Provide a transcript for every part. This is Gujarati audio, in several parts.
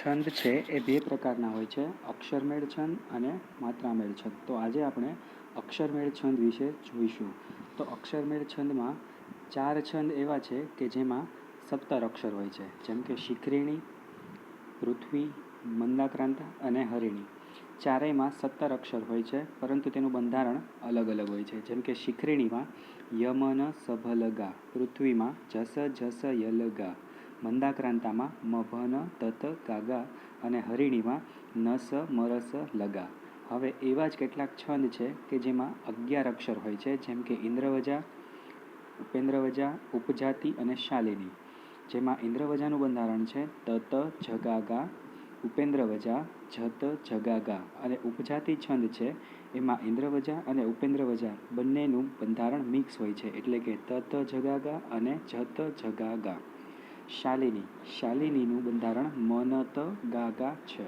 છંદ છે એ બે પ્રકારના હોય છે, અક્ષરમેળ છંદ અને માત્રામેળ છંદ. તો આજે આપણે અક્ષરમેળ છંદ વિશે જોઈશું. તો અક્ષરમેળ છંદમાં ચાર છંદ એવા છે કે જેમાં સત્તર અક્ષર હોય છે. જેમ કે શિખરીણી, પૃથ્વી, મંદાક્રાંતા અને હરિણી. ચારેયમાં સત્તર અક્ષર હોય છે, પરંતુ તેનું બંધારણ અલગ અલગ હોય છે. જેમ કે શિખરીણીમાં યમન સભલગા, પૃથ્વીમાં જસ જસ યલગા. મંદાક્રાંતામાં મભન, તત, ગાગા અને હરિણીમાં નસ, મરસ, લગા. હવે એવા જ કેટલાક છંદ છે કે જેમાં અગિયાર અક્ષર હોય છે, જેમ કે ઇન્દ્રવજા, ઉપેન્દ્રવજા, ઉપજાતિ અને શાલિની. જેમાં ઇન્દ્રવજાનું બંધારણ છે તત, જગાગા, ઉપેન્દ્રવજા, જત, જગાગા અને ઉપજાતિ છંદ છે એમાં ઇન્દ્રવજા અને ઉપેન્દ્રવજા બંનેનું બંધારણ મિક્સ હોય છે, એટલે કે તત, જગાગા અને જત, જગાગા. શાલિની. શાલિનીનું બંધારણ મનત ગાગા છે.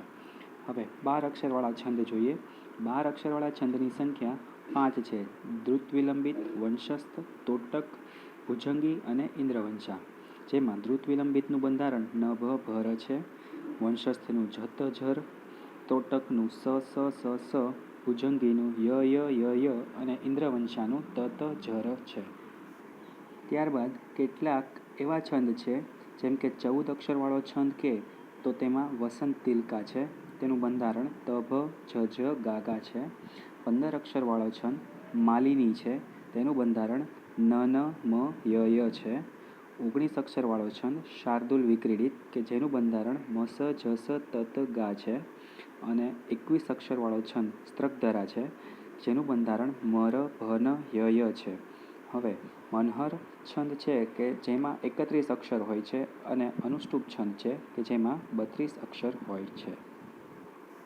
હવે બાર અક્ષરવાળા છંદ જોઈએ. બાર અક્ષરવાળા છંદની સંખ્યા પાંચ છે. દ્રુત વિલંબિત વંશસ્થ, તોટક, ભુજંગી અને ઇન્દ્રવંશા. જેમાં દ્રુત વિલંબિતનું બંધારણ નભ ભર છે. વંશસ્થનું જત, જર. તોટકનું સ સ સ સ. ભુજંગીનું ય ય ય અને ઇન્દ્રવંશાનું તત જર છે. ત્યારબાદ કેટલાક એવા છંદ છે જેમ કે ચૌદ અક્ષરવાળો છંદ કે, તો તેમાં વસંત તિલકા છે. તેનું બંધારણ તભ જ જ ગાગા છે. પંદર અક્ષરવાળો છંદ માલિની છે. તેનું બંધારણ ન ન મ, ય ય છે. ઓગણીસ અક્ષરવાળો છંદ શાર્દુલ વિક્રીડિત, કે જેનું બંધારણ મસ, જસ, તત, ગા છે. અને એકવીસ અક્ષરવાળો છંદ સ્ત્રકધરા છે, જેનું બંધારણ મર, ભન, ય ય છે. હવે મનહર છંદ છે કે જેમાં એકત્રીસ અક્ષર હોય છે અને અનુષ્ટુપ છંદ છે કે જેમાં બત્રીસ અક્ષર હોય છે.